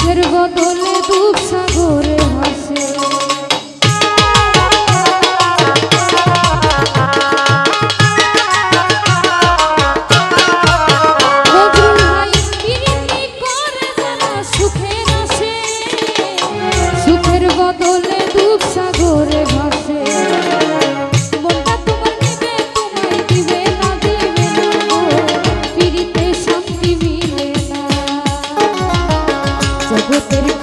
সুখের বদলে দুঃখ সাগরে ভূতের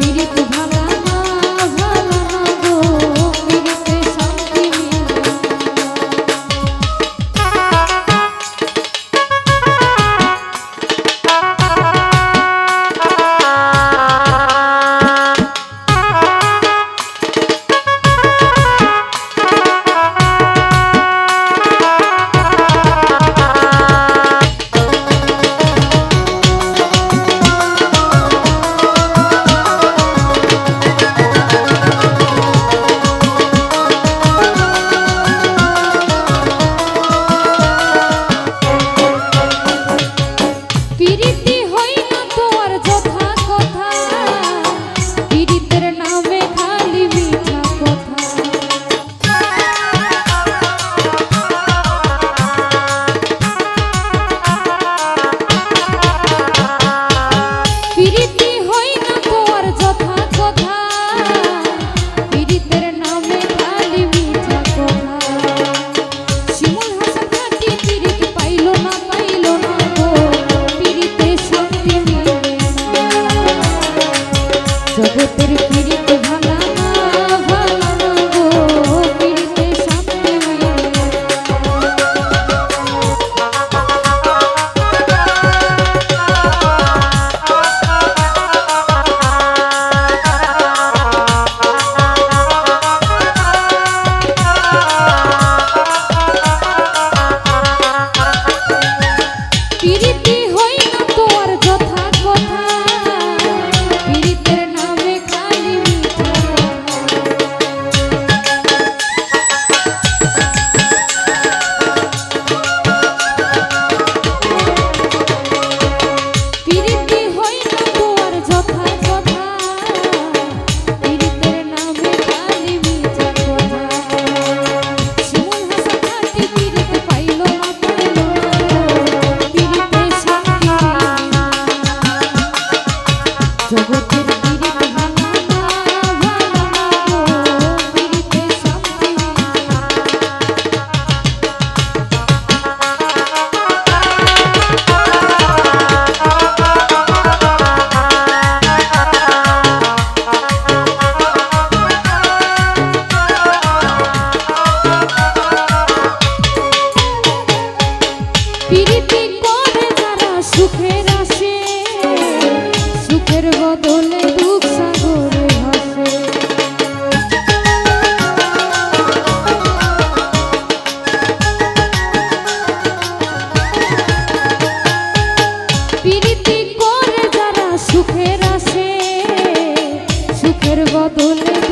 দোলে দুঃখ সাগরে ভাসে। প্রীতি সুখের আসে সুখের বদলে